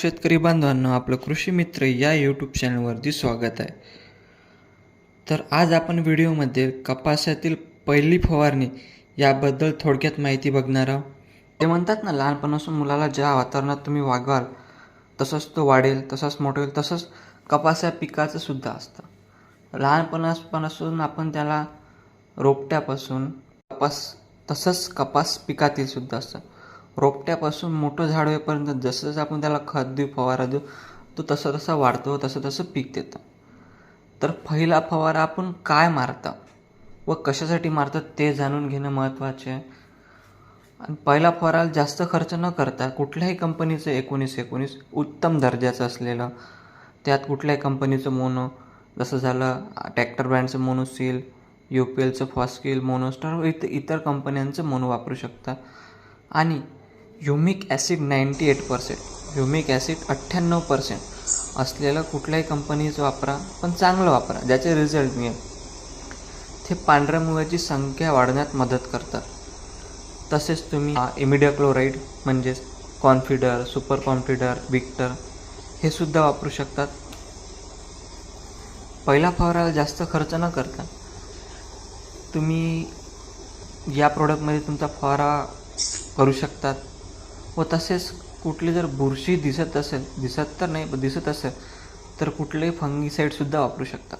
शेतकरी बांधवांनो आपलं कृषी मित्र या यूट्यूब चॅनलवरती स्वागत आहे. तर आज आपण व्हिडिओमध्ये कपासातील पहिली फवारणी याबद्दल थोडक्यात माहिती बघणार आहोत. ते म्हणतात ना लहानपणापासून मुलाला ज्या वातावरणात तुम्ही वागवाल तसंच तो वाढेल तसंच मोठं होईल तसंच कपास या पिकाचं सुद्धा असतं. लहानपणापासून आपण त्याला रोपट्यापासून कपास तसंच कपास पिकातील सुद्धा असतं. रोपट्यापासून मोठं झाड होईपर्यंत जसं जसं आपण त्याला खत देऊ फवारा देऊ तो तसं तसा वाढतो तसं तसं पीक देतं. तर पहिला फवारा आपण काय मारता व कशासाठी मारतात ते जाणून घेणं महत्त्वाचे आहे. आणि पहिला फवाराला जास्त खर्च न करता कुठल्याही कंपनीचं एकोणीस एकोणीस उत्तम दर्जाचं असलेलं त्यात कुठल्याही कंपनीचं मोनो जसं झालं ट्रॅक्टर ब्रँडचं मोनोसील यू पी एलचं फॉस्किल मोनोस्टार व इतर इतर कंपन्यांचं मोनो वापरू शकता. आणि humic acid ninety eight percent humic acid अठ्ठ्याण्णव पर्सेंट असलेलं कुठल्याही कंपनीचं वापरा पण चांगलं वापरा ज्याचे रिझल्ट मिळेल. ते पांढऱ्या मुगाची संख्या वाढण्यात मदत करतात. तसेच तुम्ही इमिडिया क्लोराईड म्हणजेच कॉन्फिडर सुपर कॉन्फिडर विक्टर हे सुद्धा वापरू शकतात. पहिला फवाराला जास्त खर्च न करता तुम्ही या प्रोडक्टमध्ये तुमचा फवारा करू शकतात. व तसेच कुठली जर बुरशी दिसत असेल दिसत तर नाही दिसत असेल तर कुठलेही फंगीसाईडसुद्धा वापरू शकता.